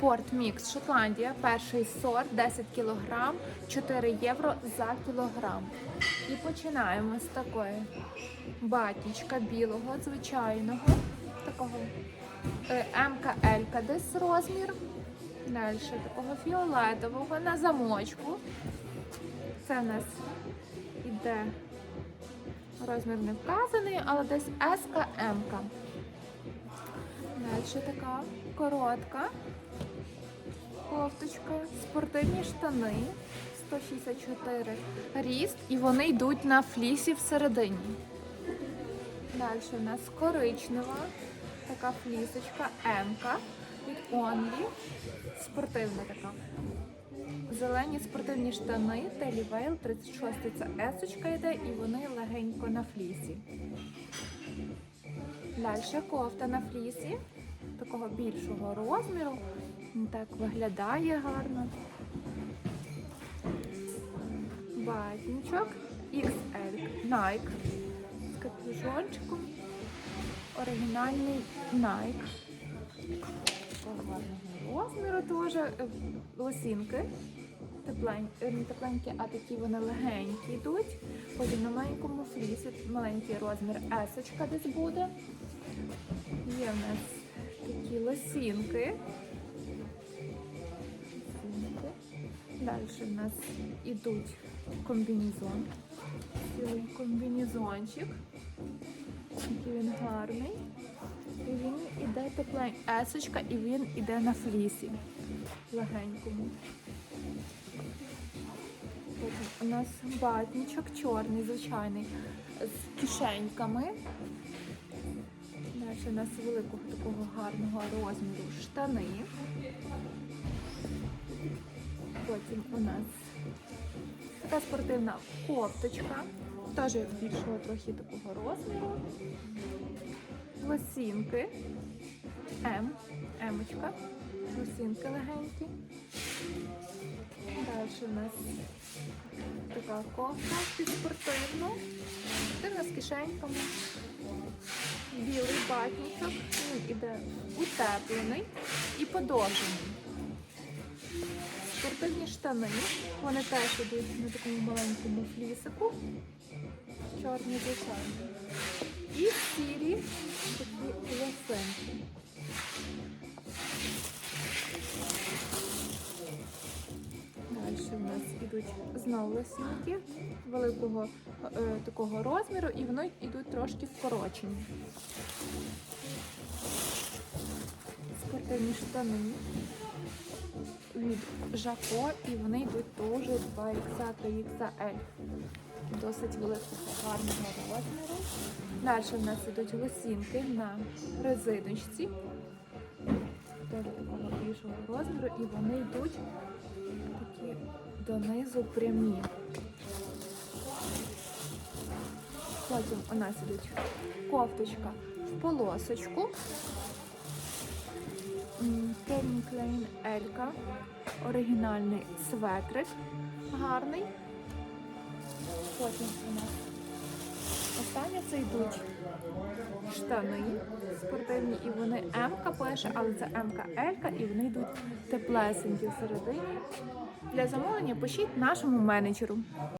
Спорт Мікс Шотландія, перший сорт, 10 кг, 4 євро за кілограм. І починаємо з такої батічка білого, звичайного, такого е, МК Елька десь розмір. Далі такого фіолетового на замочку. Це в нас іде розмір не вказаний, але десь СК МК. Далі така коротка кофточка, спортивні штани 164 ріст, і вони йдуть на флісі всередині. Далі у нас коричнева, така флісочка М-ка від Only, спортивна така. Зелені спортивні штани, Телівейл 36 це есочка йде, і вони легенько на флісі. Далі кофта на флісі, такого більшого розміру. Так виглядає гарно. Батничок XL Nike з капюшончиком. Оригінальний Nike. Розміру теж е, лосінки. Теплень, е, не тепленькі, а такі вони легенькі йдуть. Потім на маленькому флісі маленький розмір есочка десь буде. Є в нас такі. Лосінки. Далі в нас ідуть комбінезон. Цілий комбінезончик. Який він гарний. І він іде теплень есочка, і він іде на флісі. Легенькому. Потім у нас батничок чорний, звичайний, з кишеньками. Далі у нас великого такого гарного розміру штани. Потім у нас така спортивна кофточка, теж більшого трохи такого розміру. Лосінки. М, Емочка. Лосінки легенькі. Далі у нас така кофта під спортивну. Спортивна з кишеньками. Білий батничок. Він іде утеплений і подовжений. Спортивні штани. Вони теж йдуть на такому маленькому флісику. Чорні звичайні. І сірі такі лосинки. Далі у нас ідуть знову лосинки великого е, такого розміру, і вони йдуть трошки вкорочені. Спортивні штани від Жако, і вони йдуть теж 2XA, 3XL. Досить великого гарного розміру. Далі в нас ідуть лосінки на резиночці. Теж такого більшого розміру, і вони йдуть такі донизу прямі. Потім у нас ідуть кофточка в полосочку. М, Елька. Оригінальний светрик. Гарний. Потім у нас останнє це йдуть штани спортивні, і вони М-ка пише, але це МК Елька, і вони йдуть теплесенькі всередині. Для замовлення пишіть нашому менеджеру.